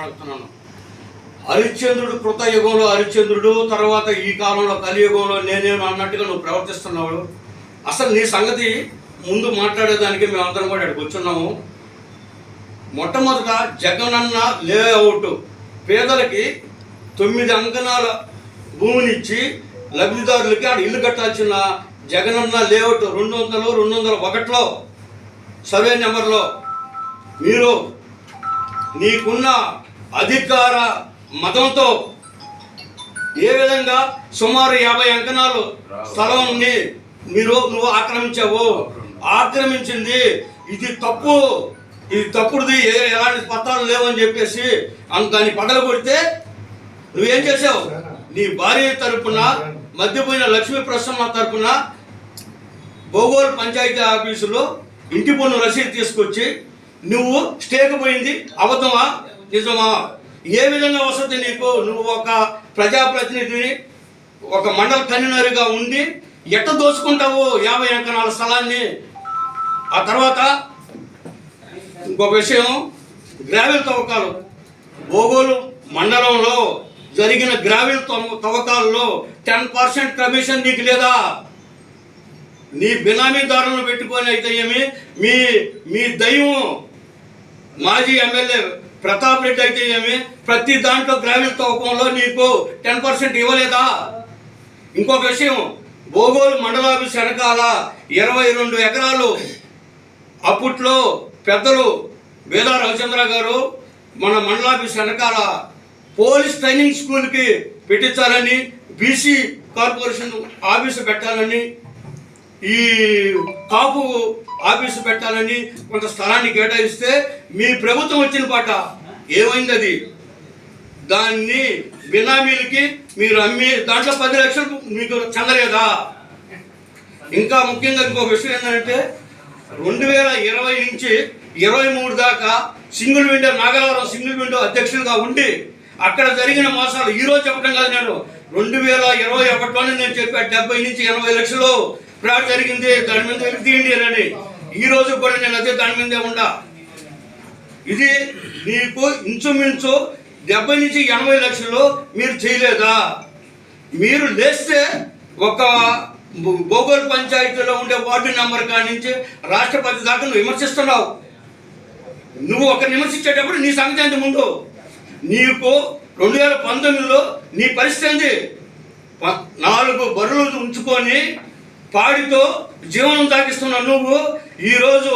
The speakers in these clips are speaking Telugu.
మాట్లాడుతున్నాను హరిశ్చంద్రుడు కృతయుగంలో హరిశ్చంద్రుడు తర్వాత ఈ కాలంలో కలియుగంలో నేనేమో అన్నట్టుగా నువ్వు ప్రవర్తిస్తున్నావు. అసలు నీ సంగతి ముందు మాట్లాడేదానికి మేమందరం కూడా ఇక్కడికి వచ్చున్నాము. మొట్టమొదట జగనన్న లేఅవుట్ పేదలకి తొమ్మిది అంకణాల భూమినిచ్చి లబ్ధిదారులకి ఆడ ఇల్లు కట్టాల్సిన జగనన్న లేఅవుట్ రెండు వందలు రెండు వందల ఒకటిలో సర్వే నెంబర్లో మీరు నీకున్న అధికార మతంతో ఏ విధంగా సుమారు యాభై అంకణాలు స్థలంని మీరు నువ్వు ఆక్రమించావు ఆక్రమించింది ఇది తప్పు ఇది తప్పుడుది ఏ ఎలాంటి పత్రాలు లేవని చెప్పేసి అంత దాన్ని పగల కొడితే నువ్వేం చేసావు? నీ భార్య తరపున మధ్యపోయిన లక్ష్మీ ప్రసన్న తరపున భోగోల్ పంచాయతీ ఆఫీసులో ఇంటి పన్ను రసీదు తీసుకొచ్చి నువ్వు స్టేక్ పోయింది అబద్ధమా? నిజమా? ఏ విధంగా వస్తుంది నీకు? నువ్వు ఒక ప్రజాప్రతినిధిని ఒక మండల కన్వీనర్గా ఉండి ఎట్ట దోచుకుంటావు యాభై ఎకరాల స్థలాన్ని? ఆ తర్వాత ఇంకొక విషయం గ్రావెల్ తవ్వకాలు. బోగోలు మండలంలో జరిగిన గ్రావెల్ తవ్వ- తవ్వకాల్లో టెన్ పర్సెంట్ కమిషన్ నీకు లేదా? నీ బినామీదారులను పెట్టుకొని అయితే ఏమి? మీ మీ దైవం మాజీ ఎమ్మెల్యే ప్రతాప్ రెడ్డి అయితే ఏమి? ప్రతి దాంట్లో గ్రామీణ తవ్వకంలో నీకు టెన్ పర్సెంట్ ఇవ్వలేదా? ఇంకొక విషయం బోగోలు మండలాఫీస్ వెనకాల ఇరవై రెండు ఎకరాలు. అప్పట్లో పెద్దలు వేదా రవిచంద్ర గారు మన మండలాఫీస్ వెనకాల పోలీస్ ట్రైనింగ్ స్కూల్కి పెట్టించాలని బీసీ కార్పొరేషన్ ఆఫీసు పెట్టాలని ఈ కాపు ఆఫీసు పెట్టాలని కొంత స్థలాన్ని కేటాయిస్తే మీ ప్రభుత్వం వచ్చిన పాట ఏమైంది అది దాన్ని బినామీలకి మీరు అమ్మి దాంట్లో పది లక్షలు మీకు చెందలేదా? ఇంకా ముఖ్యంగా ఇంకొక విషయం ఏంటంటే రెండు వేల ఇరవై నుంచి ఇరవై మూడు దాకా single window Nagalavaram single window అధ్యక్షులుగా ఉండి అక్కడ జరిగిన మోసాలు ఈరోజు చెప్పడం కాదు నేను. రెండు వేల ఇరవై ఒకటిలోనే నేను చెప్పా డెబ్బై నుంచి ఎనభై లక్షలు ఫ్రాడ్ జరిగింది దాని మీద వెలికి తీయండి అని ఈ రోజు కూడా నేను అదే దాని మీదే ఉండా. ఇది మీకు ఇంచుమించు డెబ్బై నుంచి ఎనభై లక్షలు మీరు చేయలేదా? మీరు లేస్తే ఒక భూగోళ పంచాయతీలో ఉండే వార్డు నెంబర్ కాడి నుంచి రాష్ట్రపతి దాకా నువ్వు విమర్శిస్తున్నావు. నువ్వు ఒక విమర్శించేటప్పుడు నీ సంగతి ముందు? నీకు రెండు వేల పంతొమ్మిదిలో నీ పరిస్థితి నాలుగు బరువులు ఉంచుకొని పాడితో జీవనం సాగిస్తున్న నువ్వు ఈరోజు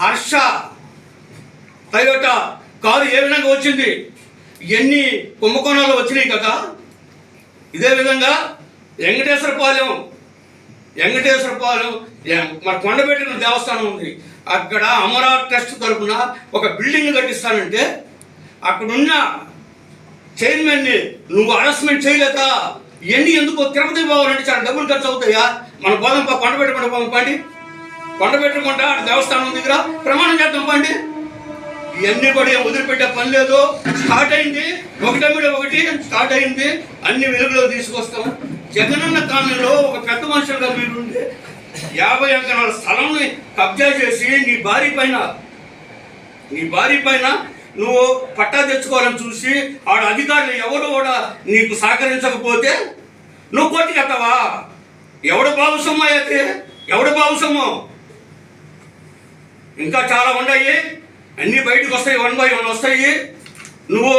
హర్ష టయోటా కారు ఏ విధంగా వచ్చింది? ఎన్ని కుంభకోణాలు వచ్చినాయి కదా? ఇదే విధంగా వెంకటేశ్వరపాలెం వెంకటేశ్వరపాలెం మన కొండపెట్టిన దేవస్థానం ఉంది. అక్కడ అమరా ట్రస్ట్ తరపున ఒక బిల్డింగ్ కట్టిస్తానంటే అక్కడున్న చైర్మన్ని నువ్వు అరెస్ట్మెంట్ చేయలేదా ఇవన్నీ ఎందుకు తిరుపతి పోవాలంటే చాలా డబ్బులు ఖర్చు అవుతాయా? మన పోదాం పా కొండ పెట్టుకుంటా పోదాం పండి. కొండ పెట్టుకుంటా అక్కడ దేవస్థానం దగ్గర ప్రమాణం చేద్దాం పండి. ఇవన్నీ కూడా వదిలిపెట్టే పని లేదు. స్టార్ట్ అయింది. ఒకటే మీద ఒకటి స్టార్ట్ అయింది. అన్ని వెలుగులో తీసుకొస్తాం. జగనన్న కాలంలో ఒక పెద్ద మనుషులుగా మీరు ఉండి యాభై అంకణాల స్థలంని కబ్జా చేసి నీ భార్య పైన నీ భార్య పైన నువ్వు పట్టా తెచ్చుకోవాలని చూసి ఆడ అధికారులు ఎవరు కూడా నీకు సహకరించకపోతే నువ్వు కోర్టుకి ఎవడు బాబుసమ్మ అయితే ఎవడు బాబుసమ్మ ఇంకా చాలా ఉన్నాయి. అన్నీ బయటకు వస్తాయి వన్ బై వన్ వస్తాయి. నువ్వు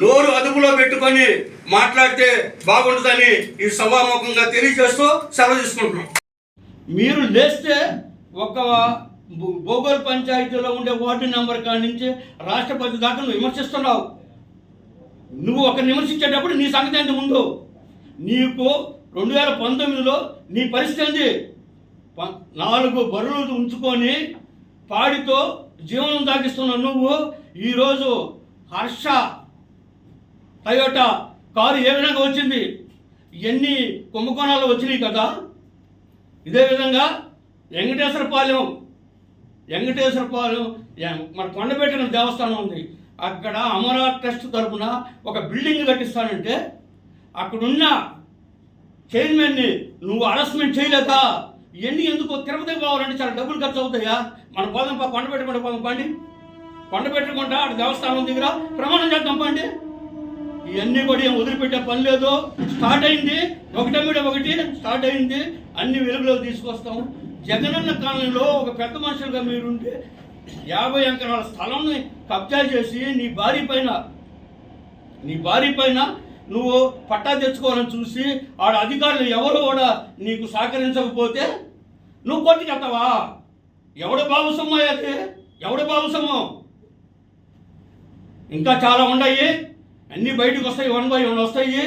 నోరు అదుపులో పెట్టుకొని మాట్లాడితే బాగుంటుందని ఈ సభాముఖంగా తెలియజేస్తూ సెలవు తీసుకుంటున్నాం. మీరు లేస్తే ఒక భూగోళ బోగోల్ పంచాయతీలో ఉండే వార్డు నెంబర్ కాడి నుంచి రాష్ట్రపతి దాకా నువ్వు విమర్శిస్తున్నావు. నువ్వు ఒక విమర్శించేటప్పుడు నీ సంగతి ఏంటి ముందు? నీకు రెండు వేల పంతొమ్మిదిలో నీ పరిస్థితి ఏంది? నాలుగు బరువులు ఉంచుకొని పాడితో జీవనం సాగిస్తున్న నువ్వు ఈరోజు హర్ష టయోటా కారు ఏ విధంగా వచ్చింది? ఎన్ని కుంభకోణాలు వచ్చినాయి కదా? ఇదే విధంగా వెంకటేశ్వరపాలెం వెంకటేశ్వరపాలెం మన కొండపెట్టిన దేవస్థానం ఉంది. అక్కడ అమరా ట్రస్ట్ తరపున ఒక బిల్డింగ్ కట్టిస్తానంటే అక్కడున్న చైర్మన్ని నువ్వు అరెస్ట్మెంట్ చేయలేక ఇవన్నీ ఎందుకు తిరుపతి పోవాలంటే చాలా డబ్బులు ఖర్చు అవుతాయా? మన పోదాం పా కొండ పెట్టుకుంటే పోదాం పండి. కొండ పెట్టుకుంటా అటు దేవస్థానం దగ్గర ప్రమాణం చేద్దాం పండి. ఇవన్నీ కూడా ఏం వదిలిపెట్టే పని లేదు. స్టార్ట్ అయింది. ఒకటే మీద ఒకటి స్టార్ట్ అయింది. అన్ని వెలుగులోకి తీసుకొస్తాం. జగనన్న కాలనీలో ఒక పెద్ద మనుషులుగా మీరుండి యాభై ఎకరాల స్థలంని కబ్జా చేసి నీ భార్య పైన నీ భార్య పైన నువ్వు పట్టా తెచ్చుకోవాలని చూసి ఆడ అధికారులు ఎవరు కూడా నీకు సహకరించకపోతే నువ్వు కొట్టుకెళ్తావా ఎవడు బాబు సొమ్ము అది? ఎవడు బాబు సొమ్ము? ఇంకా చాలా ఉన్నాయి. అన్నీ బయటకు వస్తాయి వన్ బై వన్ వస్తాయి.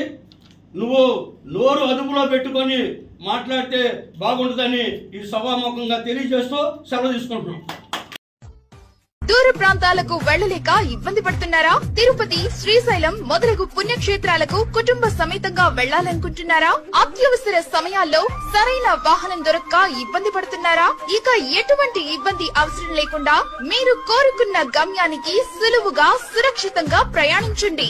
నువ్వు నోరు అదుపులో పెట్టుకొని మాట్లాడితే బాగుంటుందని ఈ సభాముఖంగా తెలియజేస్తూ సెలవు తీసుకుంటున్నాం. దూర ప్రాంతాలకు వెళ్ళలేక ఇబ్బంది పడుతున్నారా? తిరుపతి శ్రీశైలం మొదలగు పుణ్యక్షేత్రాలకు కుటుంబ సమేతంగా వెళ్ళాలనుకుంటున్నారా అత్యవసర సమయాల్లో సరైన వాహనం దొరక్క ఇబ్బంది పడుతున్నారా? ఇక ఎటువంటి ఇబ్బంది అవసరం లేకుండా మీరు కోరుకున్న గమ్యానికి సులువుగా సురక్షితంగా ప్రయాణించండి.